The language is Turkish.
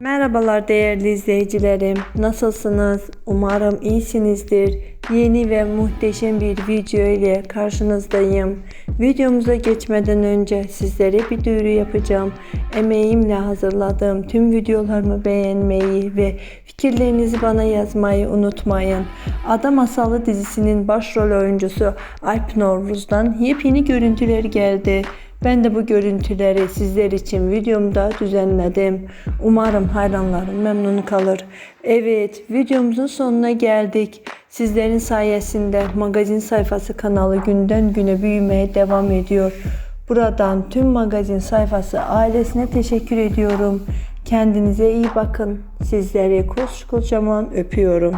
Merhabalar değerli izleyicilerim. Nasılsınız? Umarım iyisinizdir. Yeni ve muhteşem bir video ile karşınızdayım. Videomuza geçmeden önce sizlere bir duyuru yapacağım. Emeğimle hazırladığım tüm videolarımı beğenmeyi ve fikirlerinizi bana yazmayı unutmayın. Ada Masalı dizisinin başrol oyuncusu Alp Norvuz'dan yepyeni görüntüler geldi. Ben de bu görüntüleri sizler için videomda düzenledim. Umarım hayranlarım memnun kalır. Evet, videomuzun sonuna geldik. Sizlerin sayesinde magazin sayfası kanalı günden güne büyümeye devam ediyor. Buradan tüm magazin sayfası ailesine teşekkür ediyorum. Kendinize iyi bakın. Sizleri kocaman öpüyorum.